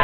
ส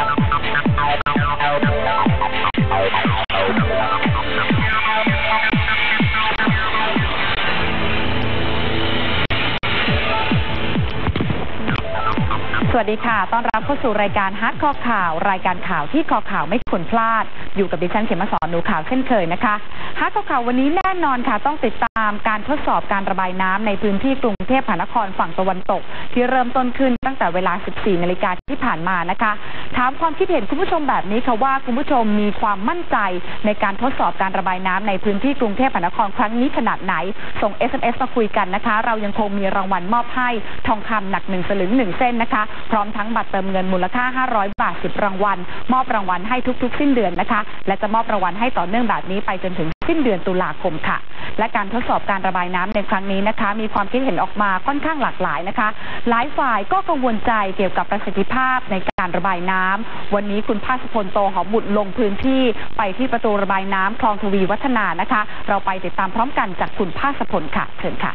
วัสดีค่ะ ต้อนรับเข้าสู่รายการฮักคอข่าว รายการข่าวที่คอข่าวไม่ควรพลาด อยู่กับดิฉันเขมสอนหนูข่าวเช่นเคยนะคะฮักคอข่าววันนี้แน่นอนค่ะ ต้องติดตามการทดสอบการระบายน้ำในพื้นที่กรุงเทพมหานครฝั่งตะวันตก ที่เริ่มต้นขึ้นตั้งแต่เวลา 14 นาฬิกาที่ผ่านมานะคะ ถามความคิดเห็นคุณผู้ชมแบบนี้ค่ะว่าคุณผู้ชมมีความมั่นใจในการทดสอบการระบายน้ำในพื้นที่กรุงเทพมหานครครั้งนี้ขนาดไหน ส่ง SMS มาคุยกันนะคะ เรายังคงมีรางวัลมอบให้ทองคำหนักหนึ่งสลึงหนึ่งเส้นนะคะพร้อมทั้งบัตรเติมเงินมูลค่า 500 บาท 10 รางวัล มอบรางวัลให้ทุกๆ สิ้นเดือนนะคะ และจะมอบรางวัลให้ต่อเนื่องแบบนี้ไปจนถึงสิ้นเดือนตุลาคมค่ะ และการทดสอบการระบายน้ำในครั้งนี้นะคะ มีความคิดเห็นออกมาค่อนข้างหลากหลายนะคะ หลายฝ่ายก็กังวลใจเกี่ยวกับประสิทธิภาพในการระบายน้ำวันนี้คุณภาสพลโตหอมบุตรลงพื้นที่ไปที่ประตูระบายน้ำคลองทวีวัฒนานะคะ เราไปติดตามพร้อมกันจากคุณภาสพลค่ะเชิญค่ะ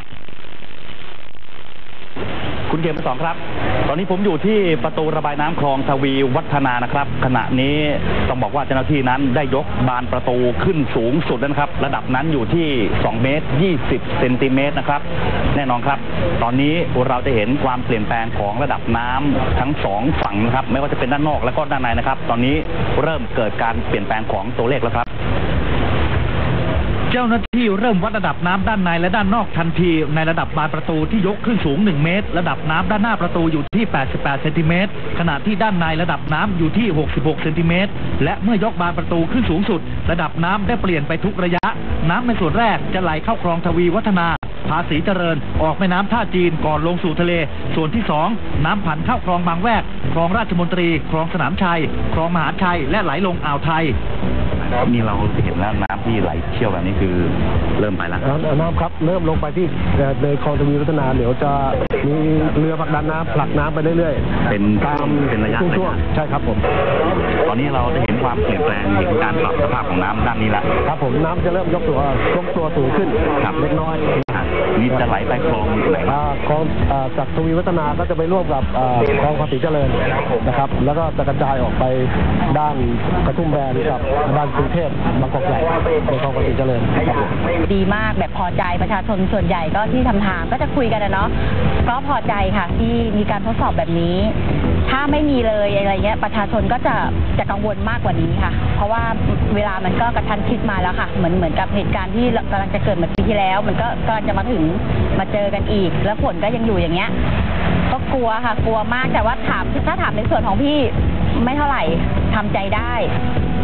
คุณเกมสองครับ ตอนนี้ผมอยู่ที่ประตูระบายน้ำคลองทวีวัฒนานะครับ ขณะนี้ต้องบอกว่าเจ้าหน้าที่นั้นได้ยกบานประตูขึ้นสูงสุดนะครับ ระดับนั้นอยู่ที่ 2 เมตร 20 เซนติเมตรนะครับ แน่นอนครับ ตอนนี้เราจะเห็นความเปลี่ยนแปลงของระดับน้ำทั้งสองฝั่งนะครับ ไม่ว่าจะเป็นด้านนอกและก็ด้านในนะครับ ตอนนี้เริ่มเกิดการเปลี่ยนแปลงของตัวเลขแล้วครับ จ้าหน้าที่เริ่มวัดระดับน้ำด้านในและด้านนอกทันที ในระดับบานประตูที่ยกขึ้นสูง 1 เมตร ระดับน้ำด้านหน้าประตูอยู่ที่ 88 เซนติเมตร ขณะที่ด้านในระดับน้ำอยู่ที่ 66 เซนติเมตร และเมื่อยกบานประตูขึ้นสูงสุด ระดับน้ำได้เปลี่ยนไปทุกระยะ น้ำในส่วนแรกจะไหลเข้าคลองทวีวัฒนา ภาษีเจริญ ออกแม่น้ำท่าจีนก่อนลงสู่ทะเล ส่วนที่ 2 น้ำผ่านเข้าคลองบางแวก คลองราชมนตรี คลองสนามชัย คลองมหาชัย และไหลลงอ่าวไทยนี่เราเห็นแล้วน้ำที่ไหลเชี่ยวแบบนี้คือเริ่มไปแล้วน้ำน้ำครับเริ่มลงไปที่เอ่อเลยคลองทวีวัฒนาเดี๋ยวจะมีเรือผลักดันน้ำผลักน้ำไปเรื่อยๆเป็นตามเป็นระยะช่วงระยะๆใช่ครับผม ตอนนี้เราจะเห็นความเปลี่ยนแปลงเห็นการปรับสภาพของน้ำด้านนี้แล้วครับผมน้ำจะเริ่มยกตัว ยกตัวสูงขึ้นครับเล็กน้อยอะ นี่จะไหลไปคลองไหนอ่าคลองอ่าจากทวีวัฒนาก็จะไปร่วมกับอ่าคลองภาษีเจริญนะครับ แล้วก็จะกระจายออกไปด้านกระทุ่มแบนกับด้านกรุงเทพบางกอกใหญ่ในคลองภาษีเจริญครับผมดีมากแบบพอใจประชาชนส่วนใหญ่ก็ที่ทำทางก็จะคุยกันนะเนาะก็พอใจค่ะที่มีการทดสอบแบบนี้ ถ้าไม่มีเลยอะไรเงี้ยประชาชนก็จะจะกังวลมากกว่านี้ค่ะ เพราะว่าเวลามันก็กระชั้นชิดมาแล้วค่ะเหมือนเหมือนกับเหตุการณ์ที่กำลังจะเกิดเมือปีที่แล้ว มันก็กำลังจะมาถึงมาเจอกันอีก แล้วฝนก็ยังอยู่อย่างเงี้ยก็กลัวค่ะ กลัวมากแต่ว่าถามถ้าถามในส่วนของพี่ไม่เท่าไหร่ทำใจได้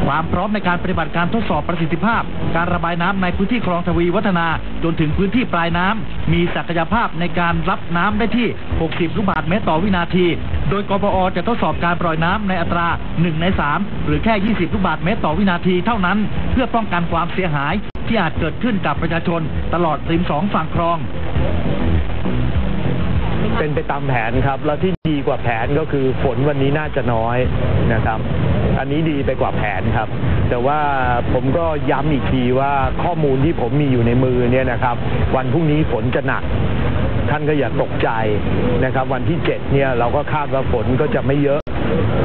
ความพร้อมในการปฏิบัติการทดสอบประสิทธิภาพ การระบายน้ำในพื้นที่คลองทวีวัฒนา จนถึงพื้นที่ปลายน้ำมีศักยภาพในการรับน้ำได้ที่ 60 ลูกบาศก์เมตรต่อวินาที โดยกปอจะทดสอบการปล่อยน้ำในอัตรา 1 ใน 3 หรือแค่ 20 ลูกบาศก์เมตรต่อวินาทีเท่านั้น เพื่อป้องกันความเสียหายที่อาจเกิดขึ้นกับประชาชนตลอดริมสองฝั่งคลอง เป็นไปตามแผนครับ แล้วที่ดีกว่าแผนก็คือฝนวันนี้น่าจะน้อยนะครับ อันนี้ดีไปกว่าแผนครับ แต่ว่าผมก็ย้ำอีกทีว่าข้อมูลที่ผมมีอยู่ในมือเนี่ยนะครับ วันพรุ่งนี้ฝนจะหนักท่านก็อย่าตกใจนะครับ วันที่เจ็ดเนี่ยเราก็คาดว่าฝนก็จะไม่เยอะ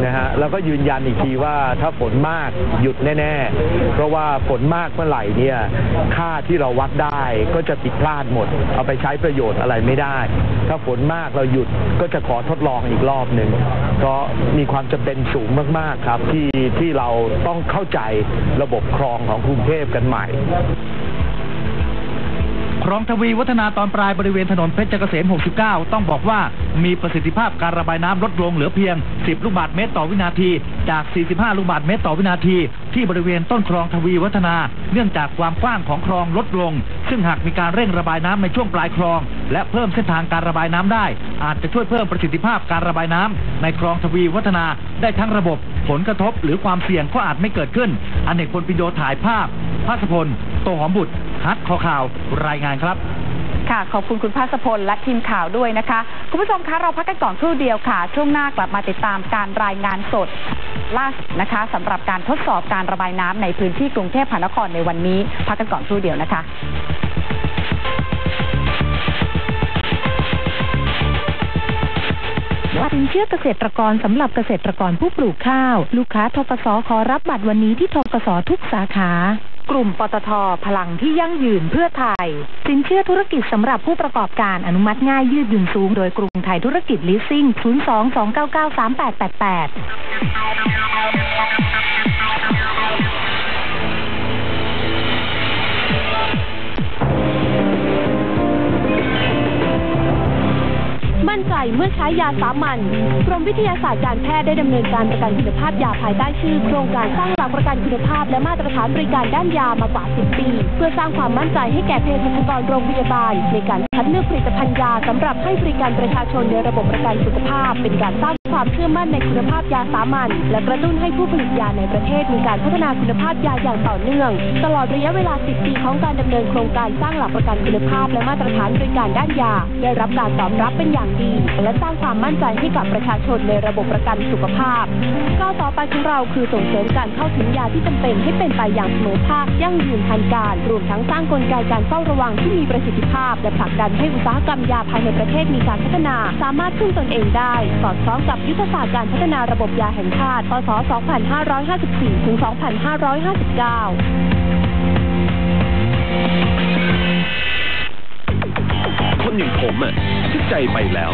นะฮะแล้วก็ยืนยันอีกทีว่าถ้าฝนมากหยุดแน่ ๆ เพราะว่าฝนมากเมื่อไหร่เนี่ยค่าที่เราวัดได้ก็จะผิดพลาดหมด เอาไปใช้ประโยชน์อะไรไม่ได้ ถ้าฝนมากเราหยุดก็จะขอทดลองอีกรอบหนึ่งก็มีความจำเป็นสูงมากๆครับที่ที่เราต้องเข้าใจระบบคลองของกรุงเทพกันใหม่ คลองทวีวัฒนาตอนปลายบริเวณถนนเพชรเกษม 69 ต้องบอกว่ามีประสิทธิภาพการระบายน้ำลดลงเหลือเพียง 10 ลูกบาศก์เมตรต่อวินาที จาก 45 ลูกบาศก์เมตรต่อวินาที ที่บริเวณต้นคลองทวีวัฒนา เนื่องจากความกว้างของคลองลดลง ซึ่งหากมีการเร่งระบายน้ำในช่วงปลายคลอง และเพิ่มเส้นทางการระบายน้ำได้ อาจจะช่วยเพิ่มประสิทธิภาพการระบายน้ำในคลองทวีวัฒนาได้ทั้งระบบ ผลกระทบหรือความเสี่ยงก็อาจไม่เกิดขึ้น อเนกพลปิโยถ่ายภาพภาสพล โตหอมบุตร ฮัทคอข่าวรายงานครับ ค่ะ ขอบคุณคุณภาสพลและทีมข่าวด้วยนะคะ คุณผู้ชมคะเราพักกันก่อนครู่เดียวค่ะ ช่วงหน้ากลับมาติดตามการรายงานสดล่าสุดนะคะสำหรับการทดสอบการระบายน้ำในพื้นที่กรุงเทพมหานครในวันนี้ พักกันก่อนครู่เดียวนะคะสินเชื่อเกษตรกรสำหรับเกษตรกรผู้ปลูกข้าว ลูกค้าทกสขอรับบัตรวันนี้ที่ทกสทุกสาขา กลุ่มปตทพลังที่ยั่งยืนเพื่อไทย สินเชื่อธุรกิจสำหรับผู้ประกอบการอนุมัติง่ายยืดหยุ่นสูง โดยกรุงไทยธุรกิจลิสซิ่ง 02-299-3888 มั่นใจเมื่อใช้ยาสามัญกรมวิทยาศาสตร์การแพทย์ได้ดำเนินการประกันคุณภาพยาภายใต้ชื่อ โครงการสร้างหลักประกันคุณภาพ และมาตรฐานบริการด้านยามากว่า 10 ปี เพื่อสร้างความมั่นใจให้แก่เภสัชกรโรงพยาบาล ในการคัดเลือกผลิตภัณฑ์ยาสำหรับให้บริการประชาชนในระบบประกันสุขภาพ เป็นการสร้างความเชื่อมั่นในคุณภาพยาสามัญและกระตุ้นให้ผู้ผลิตยาในประเทศมีการพัฒนาคุณภาพยาอย่างต่อเนื่อง ตลอดระยะเวลา 10 ปีของการดำเนินโครงการสร้างหลักประกันคุณภาพ และมาตรฐานบริการด้านยา ได้รับการตอบรับเป็นอย่างดีและสร้างความมั่นใจให้กับประชาชนในระบบประกันสุขภาพก้าวต่อไปของเราคือส่งเสริมการเข้าถึงยาที่จำเป็นให้เป็นไปอย่างเสมอภาคยั่งยืนทันการ รวมทั้งสร้างกลไกการเฝ้าระวังที่มีประสิทธิภาพ และผลักดันให้อุตสาหกรรมยาภายในประเทศมีการพัฒนา สามารถพึ่งตนเองได้ สอดคล้องกับยุทธศาสตร์การพัฒนาระบบยาแห่งชาติ พศ 2554 ถึง 2559คนอย่างผมอะ ใจไปแล้ว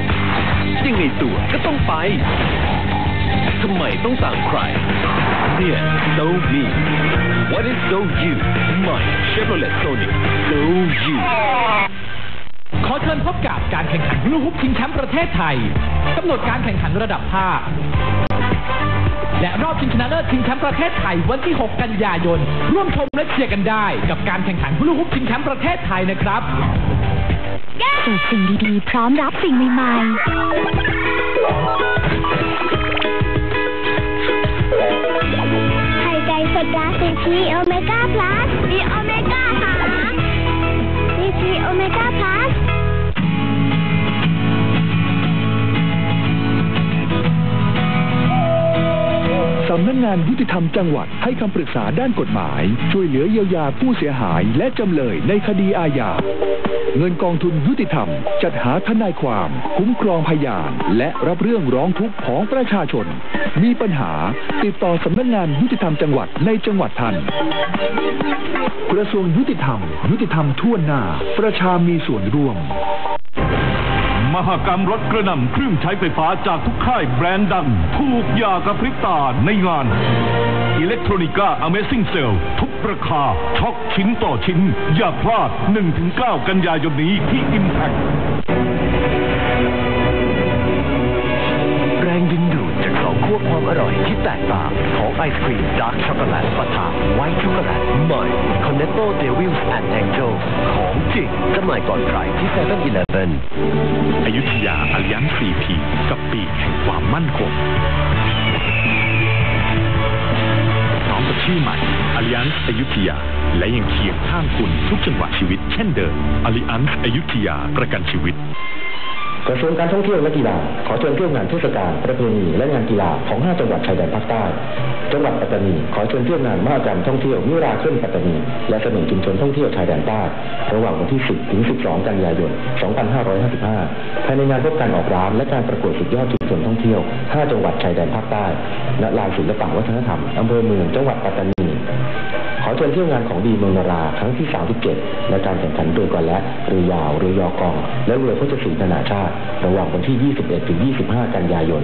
ยังไงตัวก็ต้องไป ทำไมต้องตามใครเนี่ย so me what is so you ใหม่ Chevrolet Sonic so you ขอเชิญพบกับการแข่งขันลูกฮุบชิงแชมป์ประเทศไทยกำหนดการแข่งขันระดับภาคและรอบชิงชนะเลิศชิงแชมป์ประเทศไทยวันที่ 6 กันยายน ร่วมชมและเชียร์กันได้ กับการแข่งขันลูกฮุบชิงแชมป์ประเทศไทยนะครับ สูตรสิ่งดีๆ พร้อมรับสิ่งใหม่ไข่ไก่สดดาสิชีโอเมก้าพลัสมีโอเมก้าหาซีชีโอเมก้าพลัสสำนักงานยุติธรรมจังหวัดให้คำปรึกษาด้านกฎหมาย ช่วยเหลือเยียวยาผู้เสียหายและจำเลยในคดีอาญา เงินกองทุนยุติธรรม จัดหาทนายความ คุ้มครองพยาน และรับเรื่องร้องทุกข์ของประชาชน มีปัญหาติดต่อสำนักงานยุติธรรมจังหวัดในจังหวัดท่านกระทรวงยุติธรรม ยุติธรรมทั่วหน้า ประชามีส่วนร่วม มหกรรมรถกระหน่ำเครื่องใช้ไฟฟ้าจากทุกค่ายแบรนด์ดัง ถูกยากระพริบตาในงาน อิเล็กทรอนิก้า Amazing Sale ทุกราคาช็อกชิ้นต่อชิ้น อย่าพลาด 1-9 กันยายนนี้ที่ Impact แรงดึงดูดจากสองขั้วความอร่อยที่แตกต่างของไอศครีมดาร์กช็อกโกแลตปะทะไวท์ช็อกโกแลตใหม่คอนเนตโตเดวิลส์แอนด์แองเจิลของจริงจำหน่ายก่อนใครที่เซเว่นอีเลฟเว่นอยุธยาอ l ยันซีพีกับปีกแห่งความมั่นคง ร้อมกับชื่อใหม่อ l ยันอยุธยา และยังเคียงข้างคุณทุกจังหวะชีวิตเช่นเดิมอ l ยันอยุธยาประกันชีวิต กระทรวงการท่องเที่ยวและกีฬาขอเชิญเที่ยวงานเทศกาลประเพณีและงานกีฬาของ 5 จังหวัดชายแดนภาคใต้ จังหวัดปัตตานีขอเชิญเที่ยวงานมหกรรมท่องเที่ยวมิราเคิลปัตตานี และเสน่ห์ชุมชนท่องเที่ยวชายแดนใต้ระหว่างวันที่ 10 ถึง 12 กันยายน 2555 ภายในงานพบการออกร้านและการประกวดสุดยอดชุมชนท่องเที่ยว 5 จังหวัดชายแดนภาคใต้ณลานศิลปะวัฒนธรรมอำเภอเมืองจังหวัดปัตตานี เชิญเที่ยวงานของดีเมืองนาราครั้งที่ 37และการแข่งขันเรือกอและเรือยาวเรือยอกอง และเรือพุทธศิลป์นานาชาติ ระหว่างวันที่ 21 ถึง 25 กันยายน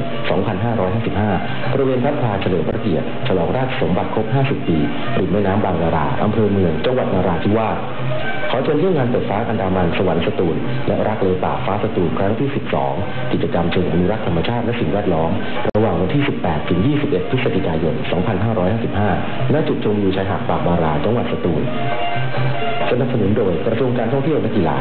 2555 บริเวณพระพาเฉลิมพระเกียรติฉลองราชสมบัติครบ 50 ปีริมแม่น้ำบางนาราอำเภอเมืองจังหวัดนาราธิวาสขอเชิญเที่ยวงานเปิดฟ้าอันดามันสวรรค์สตูลและรักเลยป่าฟ้าสตูลครั้งที่ 12 กิจกรรมเชิงอนุรักษ์ธรรมชาติและสิ่งแวดล้อม ระหว่างวันที่ 18 ถึง 21 พฤศจิกายน 2555 ณ จุดชมวิวชายหาดปากบาราจังหวัดสตูลสนับสนุนโดยกระทรวงการท่องเที่ยวและกีฬา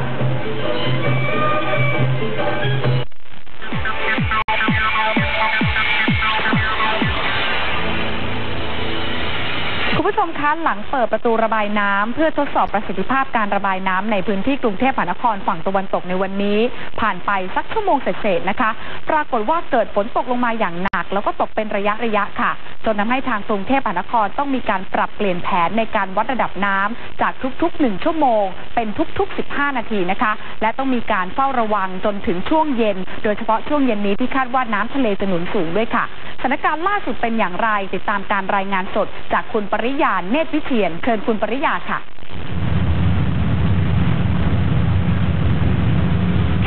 ผู้ชมคะหลังเปิดประตูระบายน้ำเพื่อทดสอบประสิทธิภาพการระบายน้ำในพื้นที่กรุงเทพมหานครฝั่งตะวันตกในวันนี้ ผ่านไปสักชั่วโมงเศษๆนะคะ ปรากฏว่าเกิดฝนตกลงมาอย่างหนัก แล้วก็ตกเป็นระยะระยะค่ะ จนทำให้ทางกรุงเทพมหานครต้องมีการปรับเปลี่ยนแผนในการวัดระดับน้ำจากทุกๆ 1 ชั่วโมง เป็นทุก ๆ 15 นาทีนะคะ และต้องมีการเฝ้าระวังจนถึงช่วงเย็น โดยเฉพาะช่วงเย็นนี้ที่คาดว่าน้ำทะเลจะหนุนสูงด้วยค่ะสถานการณ์ล่าสุดเป็นอย่างไรติดตามการรายงานสดจากคุณปริยาเนตรวิเชียนเชิญคุณปริยาค่ะ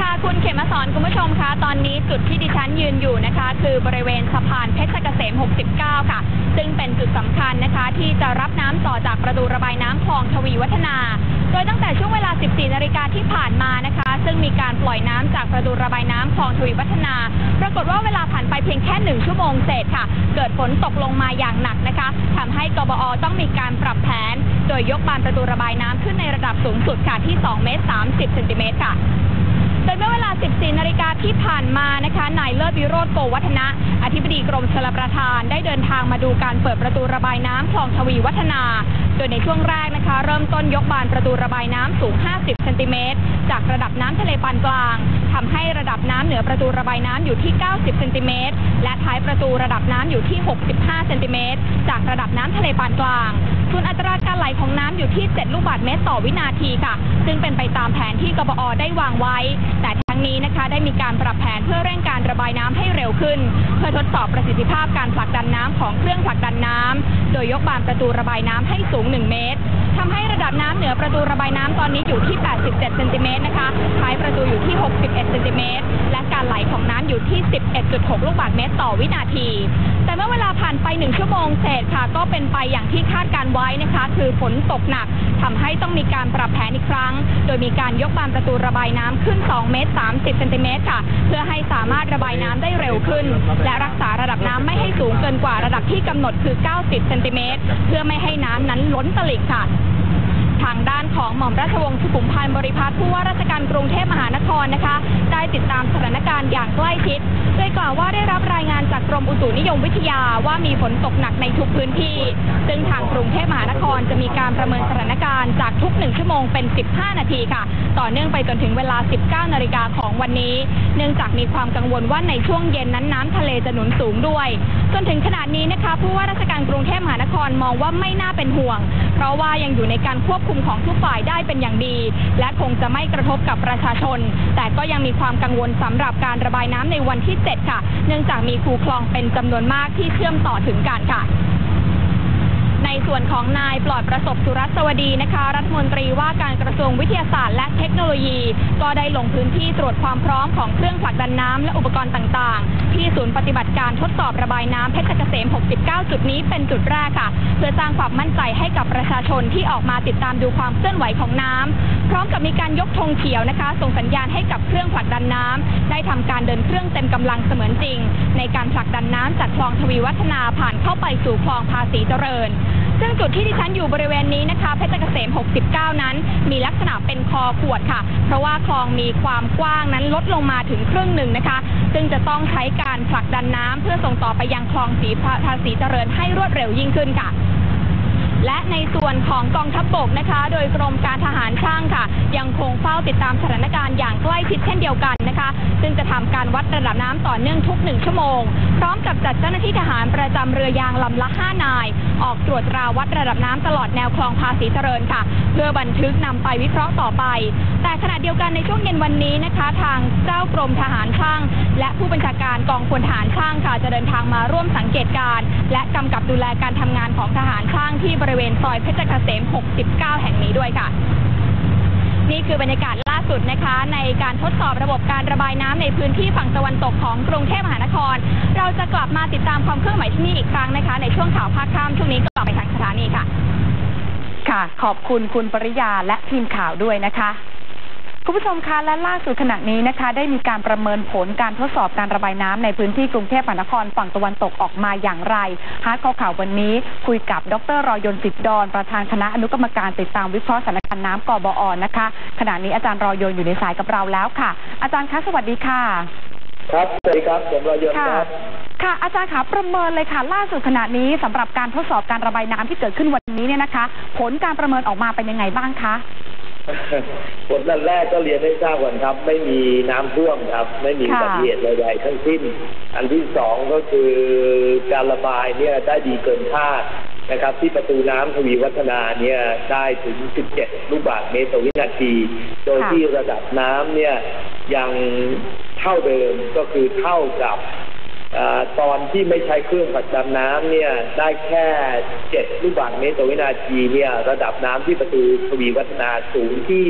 ค่ะคุณเขมสอนคุณผู้ชมคะตอนนี้จุดที่ดิฉันยืนอยู่นะคะ คือบริเวณสะพานเพชรเกษม 69 ค่ะ ซึ่งเป็นจุดสำคัญนะคะ ที่จะรับน้ำต่อจากประตูระบายน้ำคลองทวีวัฒนา โดยตั้งแต่ช่วงเวลา 14 นาฬิกาที่ จากประตูระบายน้ำคลองทวีวัฒนา ปรากฏว่าเวลาผ่านไปเพียงแค่หนึ่งชั่วโมงเศษค่ะ เกิดฝนตกลงมาอย่างหนักนะคะทำให้กบอต้องมีการปรับแผน โดยยกบานประตูระบายน้ำขึ้นในระดับสูงสุดค่ะที่ 2 เมตร 30เซนติเมตรค่ะ โดยเมื่อเวลา 14 นาฬิกาที่ผ่านมานะคะนายเลิศวิโรธโกวัฒนะ อธิบดีกรมชลประทานได้เดินทางมาดูการเปิดประตูระบายน้ำคลองทวีวัฒนา โดยในช่วงแรกนะคะ เริ่มต้นยกบานประตูระบายน้ำสูง 50 เซนติเมตร จากระดับน้ำทะเลปานกลางทำให้ระดับน้ำเหนือประตูระบายน้ำอยู่ที่ 90 เซนติเมตร และท้ายประตูระดับน้ำอยู่ที่ 65 เซนติเมตร จากระดับน้ำทะเลปานกลางส่วนอัตราการไหลของน้ำอยู่ที่ 7 ลูกบาศก์เมตรต่อวินาทีค่ะ ซึ่งเป็นไปตามแผนที่กบอได้วางไว้แต่ทั้งนี้นะคะได้มีการปรับแผนเพื่อเร่งการระบายน้ำให้เร็วขึ้น เพื่อทดสอบประสิทธิภาพการผลักดันน้ำของเครื่องผลักดันน้ำโดยยกบานประตูระบายน้ำให้สูง 1 เมตรทำให้ระดับน้ำเหนือประตูระบายน้ำตอนนี้อยู่ที่ 87 เซนติเมตรนะคะท้ายประตูอยู่ที่ 61 เซนติเมตร และการไหลของน้ำอยู่ที่ 11.6 ลูกบาศก์เมตรต่อวินาที แต่เมื่อเวลาผ่านไป 1 ชั่วโมงเศษค่ะ ก็เป็นไปอย่างที่คาดการไว้นะคะ คือฝนตกหนักทำให้ต้องมีการปรับแผนอีกครั้ง โดยมีการยกบานประตูระบายน้ำขึ้น 2 เมตร30เซนติเมตรค่ะ เพื่อให้สามารถระบายน้ำได้เร็วขึ้น และรักษาระดับน้ำไม่ให้สูงเกินกว่าระดับที่กำหนดคือ 90เซนติเมตรเพื่อไม่ให้น้ำนั้นล้นตลิ่งค่ะ ทางด้านของหม่อมราชวงศ์สุขุมพันธ์บริพัตรผู้ว่าราชการกรุงเทพมหานครนะคะ ได้ติดตามสถานการณ์อย่างใกล้ชิดโดยกล่าวว่าได้รับรายงานจากกรมอุตุนิยมวิทยาว่ามีฝนตกหนักในทุกพื้นที่ ซึ่งทางกรุงเทพมหานครจะมีการประเมินสถานการณ์จากทุก 1 ชั่วโมงเป็น 15 นาทีค่ะ ต่อเนื่องไปจนถึงเวลา 19 นาฬิกาของวันนี้ เนื่องจากมีความกังวลว่าในช่วงเย็นนั้นน้ำทะเลจะหนุนสูงด้วย จนถึงขนาดนี้นะคะผู้ว่าราชการกรุงเทพมหานครมองว่าไม่น่าเป็นห่วง เพราะว่ายังอยู่ในการควบคุมของทุกฝ่ายได้เป็นอย่างดี และคงจะไม่กระทบกับประชาชน แต่ก็ยังมีความกังวลสำหรับการระบายน้ำในวันที่ 7 ค่ะ เนื่องจากมีคูคลองเป็นจำนวนมากที่เชื่อมต่อถึงกันค่ะ ในส่วนของนายปลอดประสบสุรัสวดีนะคะ รัฐมนตรีว่าการกระทรวงวิทยาศาสตร์และเทคโนโลยี ก็ได้ลงพื้นที่ตรวจความพร้อมของเครื่องผลักดันน้ำและอุปกรณ์ต่าง ๆ ที่ศูนย์ปฏิบัติการทดสอบระบายน้ำเพชรเกษม 69 จุดนี้เป็นจุดแรกค่ะ เพื่อสร้างความมั่นใจให้กับประชาชนที่ออกมาติดตามดูความเคลื่อนไหวของน้ำพร้อมกับมีการยกธงเขียวนะคะ ส่งสัญญาณให้กับเครื่องผลักดันน้ำได้ทำการเดินเครื่องเต็มกำลังเสมือนจริง ในการผลักดันน้ำจากคลองทวีวัฒนาผ่านเข้าไปสู่คลองภาษีเจริญ ซึ่งจุดที่ดิฉันอยู่บริเวณนี้นะคะเพชรเกษม 69 นั้น มีลักษณะเป็นคอขวดค่ะ เพราะว่าคลองมีความกว้างนั้นลดลงมาถึงครึ่งหนึ่งนะคะ ซึ่งจะต้องใช้การผลักดันน้ำเพื่อส่งต่อไปยังคลองสีภาษีเจริญให้รวดเร็วยิ่งขึ้นค่ะ และในส่วนของกองทัพบกนะคะ โดยกรมการทหารช่างค่ะ ยังคงเฝ้าติดตามสถานการณ์อย่างใกล้ชิดเช่นเดียวกันนะคะ ซึ่งจะทำการวัดระดับน้ำต่อเนื่องทุกหนึ่งชั่วโมง พร้อมกับจัดเจ้าหน้าที่ทหารประจำเรือยางลำละ5นาย ออกตรวจตราวัดระดับน้ำตลอดแนวคลองภาษีเจริญค่ะ เพื่อบันทึกนำไปวิเคราะห์ต่อไป แต่ขณะเดียวกันในช่วงเย็นวันนี้นะคะ ทางเจ้ากรมทหารช่าง และผู้บัญชาการกองพลทหารช่างค่ะจะเดินทางมาร่วมสังเกตการณ์และกำกับดูแลการทำงานของทหารช่างที่บริริเวณซอยเพชรเกษม 69 แห่งนี้ด้วยค่ะ นี่คือบรรยากาศล่าสุดนะคะ ในการทดสอบระบบการระบายน้ำในพื้นที่ฝั่งตะวันตกของกรุงเทพมหานคร เราจะกลับมาติดตามความเคลื่อนไหวที่นี่อีกครั้งนะคะ ในช่วงข่าวภาคค่ำช่วงนี้ก็กลับไปทางสถานีค่ะ ค่ะ ขอบคุณคุณปริยาและทีมข่าวด้วยนะคะ คุณผู้ชมคะและล่าสุดขณะนี้นะคะ ได้มีการประเมินผลการทดสอบการระบายน้ำในพื้นที่กรุงเทพมหานครฝั่งตะวันตกออกมาอย่างไรฮาร์ดข้อข่าววันนี้คุยกับดรรอยนต์สิทธิ์ดอนประธานคณะอนุกรรมการติดตามวิเคราะห์สถานการณ์น้ำกบอนะคะ ขณะนี้อาจารย์รอยนต์อยู่ในสายกับเราแล้วค่ะ อาจารย์คะสวัสดีค่ะ ครับสวัสดีครับผมรอยนต์ค่ะครับค่ะอาจารย์คะประเมินเลยค่ะ ล่าสุดขณะนี้สำหรับการทดสอบการระบายน้ำที่เกิดขึ้นวันนี้เนี่ยนะคะ ผลการประเมินออกมาเป็นยังไงบ้างคะ ผลอันแรกก็เรียนให้ทราบก่อนครับ ไม่มีน้ำท่วมครับ ไม่มีอุค่ะบัติเหตุใดๆทั้งสิ้น อันที่สองก็คือการระบายเนี่ยได้ดีเกินคาดนะครับ ที่ประตูน้ำทวีวัฒนาเนี่ยได้ถึง 17 ลูกบาศก์เมตรต่อวินาที โดยค่ะที่ระดับน้ำเนี่ยยังเท่าเดิมก็คือเท่ากับเอ่อตอนที่ไม่ใช้เครื่องผลักดันน้ำเนี่ยได้แค่ 7 ลูกบาศก์เมตรต่อวินาทีเนี่ยระดับน้ำที่ประตูทวีวัฒนาสูงที่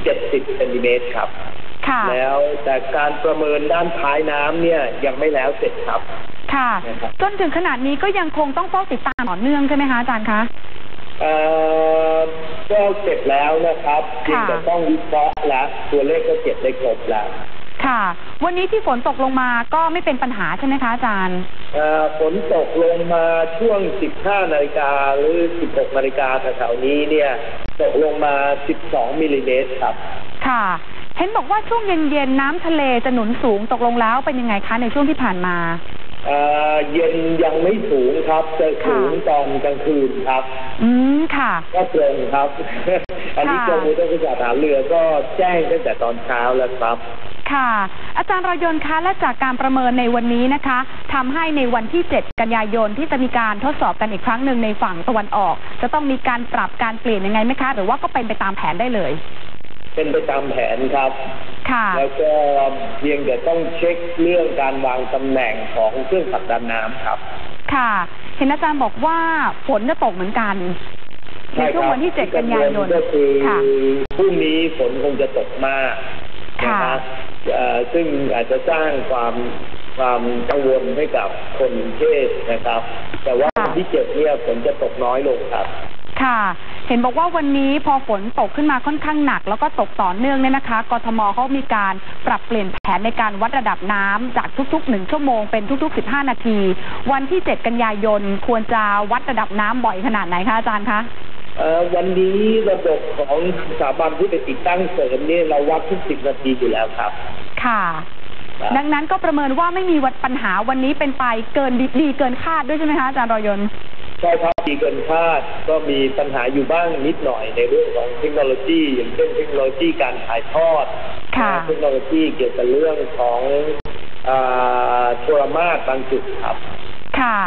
70เซนติเมตรครับค่ะแล้วแต่การประเมินด้านท้ายน้ำเนี่ยยังไม่แล้วเสร็จครับ ค่ะนะครับจนถึงขนาดนี้ก็ยังคงต้องเฝ้าติดตามต่อเนื่องใช่ไหมคะอาจารย์คะเอ่อก็เสร็จแล้วนะครับเพียงแต่ต้องวิเคราะห์และตัวเลขก็เก็บได้ครบแล้ว ค่ะ วันนี้ที่ฝนตกลงมาก็ไม่เป็นปัญหาใช่ไหมคะอาจารย์เอ่อฝนตกลงมาช่วง 15นาฬิกาหรือ 16นาฬิกาแถวๆนี้เนี่ยตกลงมา 12มิลลิเมตรครับ ค่ะ เห็นบอกว่าช่วงเย็นๆน้ำทะเลจะหนุนสูงตกลงแล้วเป็นยังไงคะในช่วงที่ผ่านมาเอ่อเย็นยังไม่สูงครับ จะสูงตอนกลางคืนครับ อืมค่ะ ก็ตรงครับ อันนี้ค่ะกรมอุตุนิยมฐานเรือก็แจ้งตั้งแต่ตอนเช้าแล้วครับ ค่ะ อาจารย์รอยนต์คะและจากการประเมินในวันนี้นะคะทำให้ในวันที่ 7 กันยายนที่จะมีการทดสอบกันอีกครั้งหนึ่งในฝั่งตะวันออก จะต้องมีการปรับการเปลี่ยนยังไงไหมคะ หรือว่าก็เป็นไปตามแผนได้เลย เป็นไปตามแผนครับ ค่ะ แล้วก็เพียงแต่ต้องเช็คเรื่องการวางตำแหน่งของเครื่องผลักดันน้ำครับ ค่ะ เห็นอาจารย์บอกว่าฝนจะตกเหมือนกันในใช่ช่วงครับวันที่ 7 กันยายนก็คือค่ะพรุ่งนี้ฝนคงจะตกมากนะค่ะฮะเอ่อ ซึ่งอาจจะสร้างความความกังวลให้กับคนกรุงเทพนะครับ แต่ว่าวันที่เจ็ดเนี่ยฝนจะตกน้อยลงครับ ค่ะ เห็นบอกว่าวันนี้พอฝนตกขึ้นมาค่อนข้างหนัก แล้วก็ตกต่อเนื่องเนี่ยนะคะกทมเขามีการปรับเปลี่ยนแผนในการวัดระดับน้ำจากทุกๆหนึ่งชั่วโมงเป็นทุก ๆ 15 นาที วันที่ 7 กันยายนควรจะวัดระดับน้ำบ่อยขนาดไหนคะอาจารย์คะเอ่อ วันนี้ระบบของสถาบันที่ไปติดตั้งเสริมเนี่ยเราวัดทุกสิบนาทีอยู่แล้วครับ ค่ะครับดังนั้นก็ประเมินว่าไม่มีวัดปัญหาวันนี้เป็นไปเกินดีดีเกินคาดด้วยใช่ไหมคะอาจารย์รอยนต์ใช่ครับดีเกินคาดก็มีปัญหาอยู่บ้างนิดหน่อยในเรื่องของเทคโนโลยีอย่างเช่นเทคโนโลยีการถ่ายทอดค่ะเทคโนโลยีเกี่ยวกับเรื่องของอาโทรมาสบางจุดครับ ค่ะ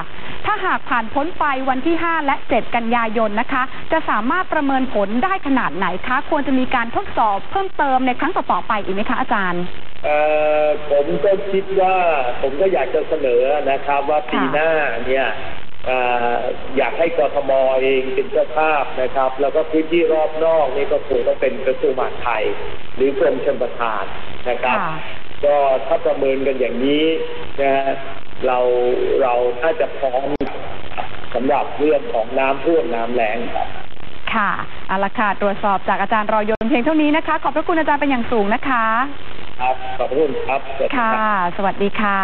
ถ้าหากผ่านพ้นไปวันที่ 5 และ 7 กันยายนนะคะ จะสามารถประเมินผลได้ขนาดไหนคะ ควรจะมีการทดสอบเพิ่มเติมในครั้งต่อๆไปอีกไหมคะอาจารย์เอ่อผมก็คิดว่าผมก็อยากจะเสนอนะครับว่าปีหน้าเนี่ยเอ่ออยากให้กทมเองเป็นเจ้าภาพนะครับ แล้วก็พื้นที่รอบนอกนี่ก็คงต้องเป็นกระทรวงมหาดไทย หรือกรมชลประทานนะครับค่ะก็ถ้าประเมินกันอย่างนี้นะฮะเราเราถ้าจะพร้อม สำหรับเรื่องของน้ำท่วมน้ำแล้งครับ ค่ะเอาละค่ะ ตรวจสอบจากอาจารย์รอยยนต์เพียงเท่านี้นะคะ ขอบพระคุณอาจารย์เป็นอย่างสูงนะคะครับขอบคุณครับสวัสดีค่ะรับสวัสดีค่ะ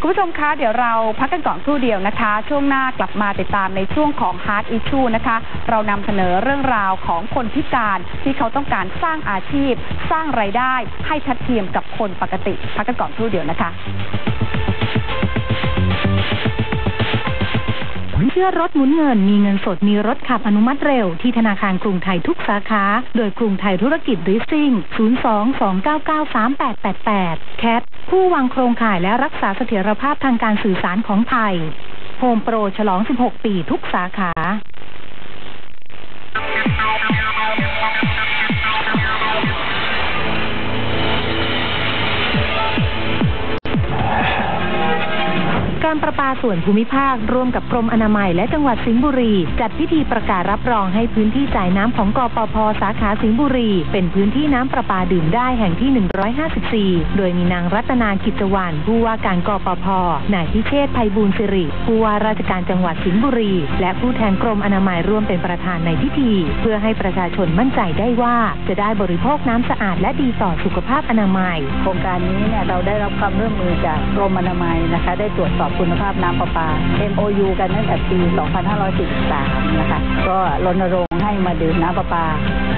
คุณผู้ชมคะ เดี๋ยวเราพักกันก่อนครู่เดียวนะคะ ช่วงหน้ากลับมาติดตามในช่วงของ Hard Issue นะคะ เรานำเสนอเรื่องราวของคนพิการที่เขาต้องการสร้างอาชีพ สร้างไรายได้ให้ทัดเทียมกับคนปกติ พักกันก่อนครู่เดียวนะคะ เชื่อรถหมุนเงิน มีเงินสดมีรถขับอนุมัติเร็ว ที่ธนาคารกรุงไทยทุกสาขา โดยกรุงไทยธุรกิจริสซิ่ง 02-299-3888 แคทผู้วางโครงข่ายและรักษาเสถียรภาพทางการสื่อสารของไทยโฮมโปรฉลอง 16 ปีทุกสาขา การประปาส่วนภูมิภาค ร่วมกับกรมอนามัยและจังหวัดสิงห์บุรี จัดพิธีประกาศรับรองให้พื้นที่จ่ายน้ำของกปพสาขาสิงห์บุรี เป็นพื้นที่น้ำประปาดื่มได้แห่งที่ 154 โดยมีนางรัตนากิจวรรณผู้ว่าการกปพนายพิเชษฐ์ไพบูลสิริผู้ว่าราชการจังหวัดสิงห์บุรี และผู้แทนกรมอนามัยร่วมเป็นประธานในพิธี เพื่อให้ประชาชนมั่นใจได้ว่าจะได้บริโภคน้ำสะอาดและดีต่อสุขภาพอนามัย โครงการนี้เนี่ยเราได้รับความร่วมมือจากกรมอนามัยนะคะ ได้ตรวจสอบคุณภาพน้ำประปา MOU กันตั้งแต่ปี 2543 นะคะ ก็รณรงค์ให้มาดื่มน้ำประปา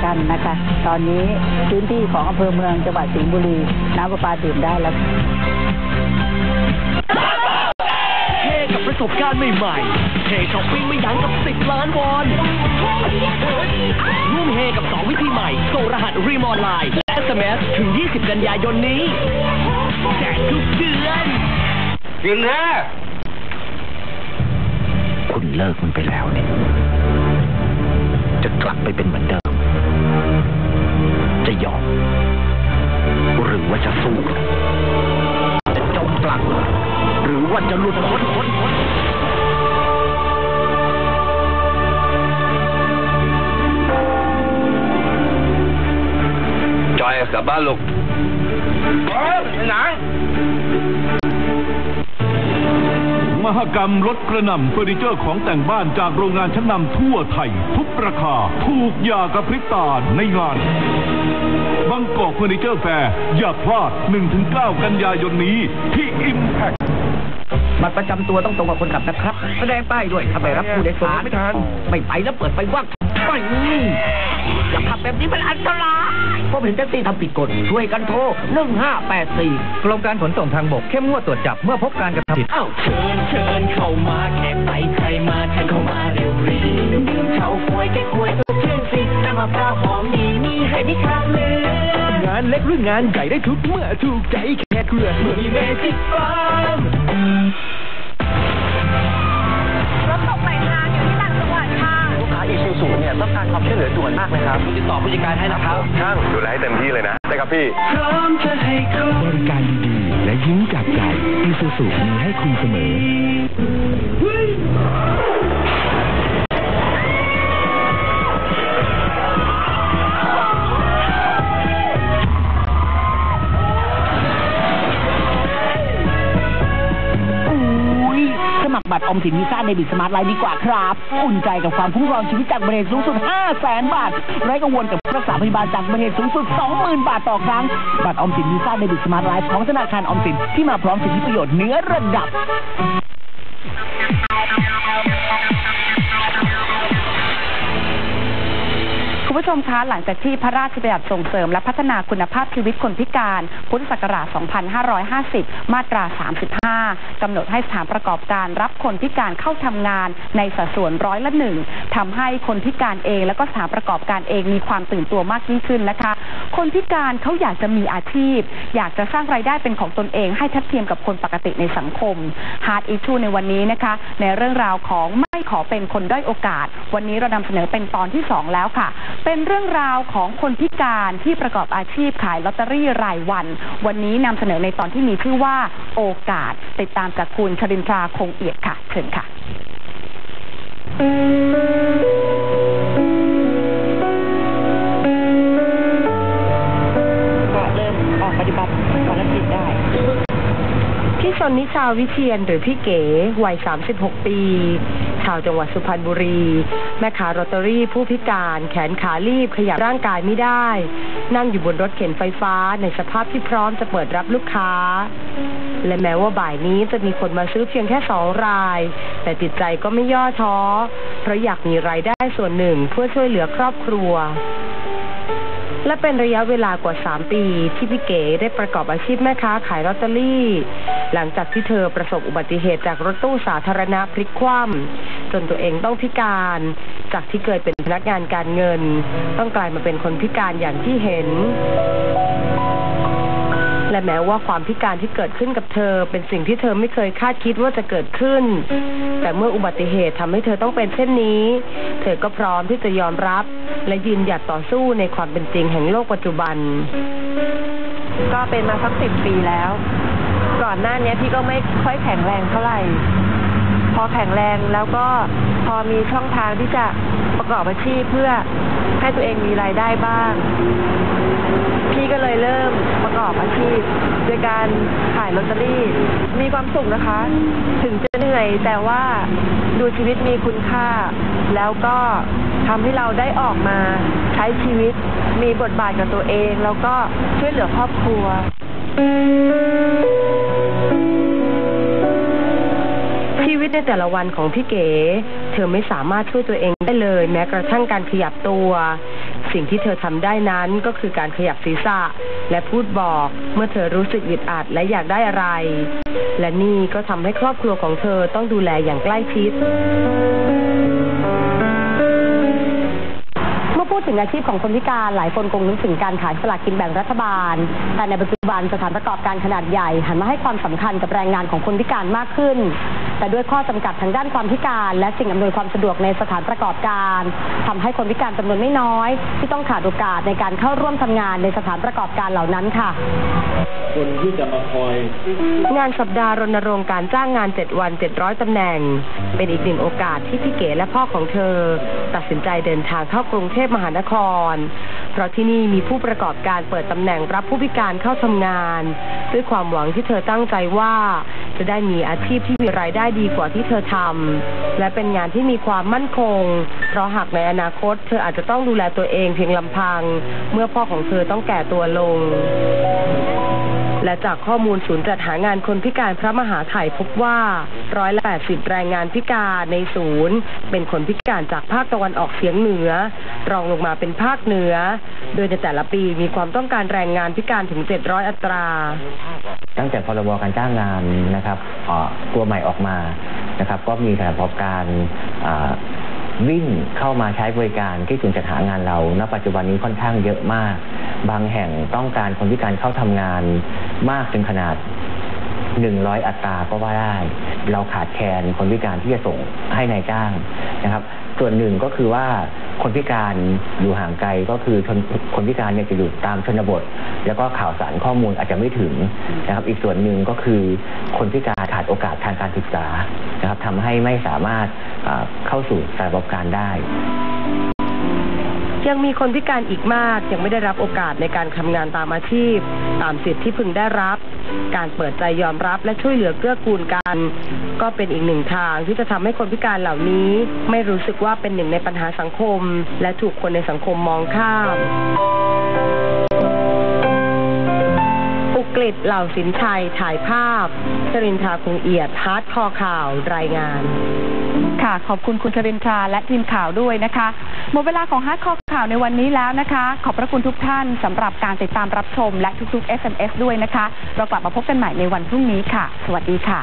กันนะคะ ตอนนี้พื้นที่ของอำเภอเมืองจังหวัดสิงห์บุรี น้ำประปาดื่มได้แล้วค่ะเท่กับประสบการณ์ใหม่ๆเท่ช้อปปิ้งไม่ยั้งกับ 10 ล้านวอนร่วมเฮกับ 2 วิธีใหม่ส่งรหัสรีมออนไลน์และ SMS ถึง 20 กันยายนนี้แจกทุกเดือน จริงแท้คุณเลิกมันไปแล้วเนี่ยจะกลับไปเป็นเหมือนเดิม จะยอม หรือว่าจะสู้จะจมปลักหรือว่าจะหลุดพ้นพ้นพ้นจอยกลับบ้านลูก หกรรมรถกระหน่ำเฟอร์นิเจอร์ของแต่งบ้านจากโรงงานชั้นนำทั่วไทย ทุกราคา ถูกอยากระพริบตาในงานบางกอกเฟอร์นิเจอร์แฟร์ อย่าพลาด 1-9 กันยายนนี้ที่ Impact บัตรประจำตัวต้องตรงกับคนขับนะครับ แสดงป้ายด้วยถ้าไม่รับผู้โดยสารไม่ทันไม่ไปแล้วเปิดไฟว่างไปอย่าขับแบบนี้มันอันตราย ผมเห็นแท็กซี่ทำผิดกฎช่วยกันโทร 1584 กรมการขนส่งทางบกเข้มงวดตรวจจับเมื่อพบการกระทำผิดเอ้าเชิญเชิญเข้ามาแค่ไปใครมาเชิญเข้ามาเร็วรีดื่มเฉาควยแก้ควยตัวชื่นสิน้ำมะพร้าวหอมดีมีให้ไม่ขาดเลยงานเล็กหรืองานใหญ่ได้ทุกเมื่อถูกใจแค่เครือเมื่อมีเมจิกฟาร์ม อีซูซูเนี่ยต้องการความช่วยเหลือด่วนมากเลยครับติดต่อผู้จัดการให้นะครับช่างดูแลให้เต็มที่เลยนะได้ครับพี่พร้อมจะให้คุณบริการดีๆและยิ้มจากใจอีซูซูมีให้คุณเสมออุ้ อมสินวีซ่าในบิตสมาร์ทไลน์ดีกว่าครับ อุ่นใจกับความคุ้มครองชีวิตจากบริษัทสูงสุด 5 0 0แสนบาท ไร้กังวลกับรักษาพยาบาลจากบริษัทสูงสุด 20,000 บาทต่อครั้ง บัตรออมสินวีซ่าในบิตสมาร์ทไลน์ของธนาคารออมสินที่มาพร้อมสิทธิประโยชน์เหนือระดับ ผู้ชมคะหลังจากที่พระราชบัญญัติส่งเสริมและพัฒนาคุณภาพชีวิตคนพิการ พุทธศักราช 2550 มาตรา 35 กำหนดให้สถานประกอบการรับคนพิการเข้าทำงานในสัดส่วนร้อยละหนึ่งทำให้คนพิการเอง และก็สถานประกอบการเองมีความตื่นตัวมากยิ่งขึ้นนะคะ คนพิการเขาอยากจะมีอาชีพ อยากจะสร้างรายได้เป็นของตนเองให้ทัดเทียมกับคนปกติในสังคม Hard Issue ในวันนี้นะคะ ในเรื่องราวของไม่ขอเป็นคนด้อยโอกาส วันนี้เรานำเสนอเป็นตอนที่ 2 แล้วค่ะเป็นเรื่องราวของคนพิการที่ประกอบอาชีพขายลอตเตอรี่รายวัน วันนี้นำเสนอในตอนที่มีชื่อว่าโอกาส ติดตามจากคุณชรินทราคงเอียดค่ะ เชิญค่ะ ก็เริ่มออกปฏิบัติภารกิจได้ พี่ชนนิชาวิเชียนหรือพี่เก๋วัย 36 ปี ชาวจังหวัดสุพรรณบุรี แม่ค้าลอตเตอรี่ผู้พิการแขนขาลีบขยับร่างกายไม่ได้ นั่งอยู่บนรถเข็นไฟฟ้าในสภาพที่พร้อมจะเปิดรับลูกค้า และแม้ว่าบ่ายนี้จะมีคนมาซื้อเพียงแค่สองราย แต่จิตใจก็ไม่ย่อท้อ เพราะอยากมีรายได้ส่วนหนึ่งเพื่อช่วยเหลือครอบครัว และเป็นระยะเวลากว่า 3 ปี ที่พี่เก๋ได้ประกอบอาชีพแม่ค้าขายลอตเตอรี่ หลังจากที่เธอประสบอุบัติเหตุจากรถตู้สาธารณะพลิกคว่ำจนตัวเองต้องพิการ จากที่เคยเป็นพนักงานการเงิน ต้องกลายมาเป็นคนพิการอย่างที่เห็น และแม้ว่าความพิการที่เกิดขึ้นกับเธอ เป็นสิ่งที่เธอไม่เคยคาดคิดว่าจะเกิดขึ้น แต่เมื่ออุบัติเหตุทำให้เธอต้องเป็นเช่นนี้ เธอก็พร้อมที่จะยอมรับ และยืนหยัดต่อสู้ในความเป็นจริงแห่งโลกปัจจุบัน ก็เป็นมาสักสิบปีแล้ว ก่อนหน้านี้พี่ก็ไม่ค่อยแข็งแรงเท่าไหร่ พอแข็งแรงแล้วก็พอมีช่องทางที่จะประกอบอาชีพเพื่อให้ตัวเองมีรายได้บ้าง พี่ก็เลยเริ่มประกอบอาชีพโดยการขายลอตเตอรี่ มีความสุขนะคะ ถึงจะเหนื่อยแต่ว่าดูชีวิตมีคุณค่า แล้วก็ทำให้เราได้ออกมาใช้ชีวิต มีบทบาทกับตัวเอง แล้วก็ช่วยเหลือครอบครัวชีวิตในแต่ละวันของพี่เก๋ เธอไม่สามารถช่วยตัวเองได้เลย แม้กระทั่งการขยับตัว สิ่งที่เธอทำได้นั้นก็คือการขยับศีรษะ และพูดบอกเมื่อเธอรู้สึกอึดอัดและอยากได้อะไร และนี่ก็ทำให้ครอบครัวของเธอต้องดูแลอย่างใกล้ชิดเมื่อพูดถึงอาชีพของคนพิการหลายคนคงนึกถึงการขายสลากกินแบ่งรัฐบาล แต่ในปัจจุ บันสถานประกอบการขนาดใหญ่ หันมาให้ความสำคัญกับแรงงานของคนพิการมากขึ้น แต่ด้วยข้อจำกัดทางด้านความพิการ และสิ่งอำนวยความสะดวกในสถานประกอบการทำให้คนพิการจำนวนไม่น้อย ที่ต้องขาดโอกาสในการเข้าร่วมทำงานในสถานประกอบการเหล่านั้นค่ะ คนที่จะมาคอย งานสัปดาห์รณรงค์การจ้างงาน 7 วัน 700 ตำแหน่ง เป็นอีกหนึ่งโอกาสที่พี่เก๋และพ่อของเธอ ตัดสินใจเดินทางเข้ากรุงเทพมหานคร เพราะที่นี่มีผู้ประกอบการเปิดตำแหน่งรับผู้พิการเข้าทำงาน ด้วยความหวังที่เธอตั้งใจว่า จะได้มีอาชีพที่มีรายได้ดีกว่าที่เธอทำและเป็นงานที่มีความมั่นคง เพราะหากในอนาคต เธออาจจะต้องดูแลตัวเองเพียงลำพัง เมื่อพ่อของเธอต้องแก่ตัวลง และจากข้อมูลศูนย์จัดหางานคนพิการพระมหาไถ่พบว่าร้อยละแปดสิบแรงงานพิการในศูนย์ เป็นคนพิการจากภาคตะวันออกเฉียงเหนือ รองลงมาเป็นภาคเหนือ โดยในแต่ละปีมีความต้องการแรงงานพิการถึง 700 อัตรา ตั้งแต่พรบการจ้างงานนะครับตัวใหม่ออกมานะครับ ก็มีสถานประกอบการ วิ่งเข้ามาใช้บริการที่ศูนย์จัดหางานเรา ณ ปัจจุบันนี้ค่อนข้างเยอะมาก บางแห่งต้องการคนพิการเข้าทำงานมากถึงขนาด 100 อัตราก็ว่าได้ เราขาดแคลนคนพิการที่จะส่งให้ในายจ้างนะครับ ส่วนหนึ่งก็คือว่า คนพิการอยู่ห่างไกลก็คือชนคนพิการเนี่ยจะอยู่ตามชนบท แล้วก็ข่าวสารข้อมูลอาจจะไม่ถึงนะครับ อีกส่วนหนึ่งก็คือคนพิการขาดโอกาสทางการศึกษานะครับทำให้ไม่สามารถเข้าสู่สายบระกอบการได้ ยังมีคนพิการอีกมาก ยังไม่ได้รับโอกาสในการทำงานตามอาชีพ ตามสิทธิที่พึงได้รับ การเปิดใจยอมรับและช่วยเหลือเกื้อกูลกัน ก็เป็นอีกหนึ่งทางที่จะทำให้คนพิการเหล่านี้ ไม่รู้สึกว่าเป็นหนึ่งในปัญหาสังคม และถูกคนในสังคมมองข้ามอุกฤษเหล่าสินชัยถ่ายภาพ สรินทราคงเอียดฮาร์ดคอข่าวรายงาน ค่ะ ขอบคุณคุณชรินทราและทีมข่าวด้วยนะคะ หมดเวลาของฮาร์ดคอร์ข่าวในวันนี้แล้วนะคะ ขอบพระคุณทุกท่านสำหรับการติดตามรับชมและทุกๆ SMS ด้วยนะคะ เรากลับมาพบกันใหม่ในวันพรุ่งนี้ค่ะ สวัสดีค่ะ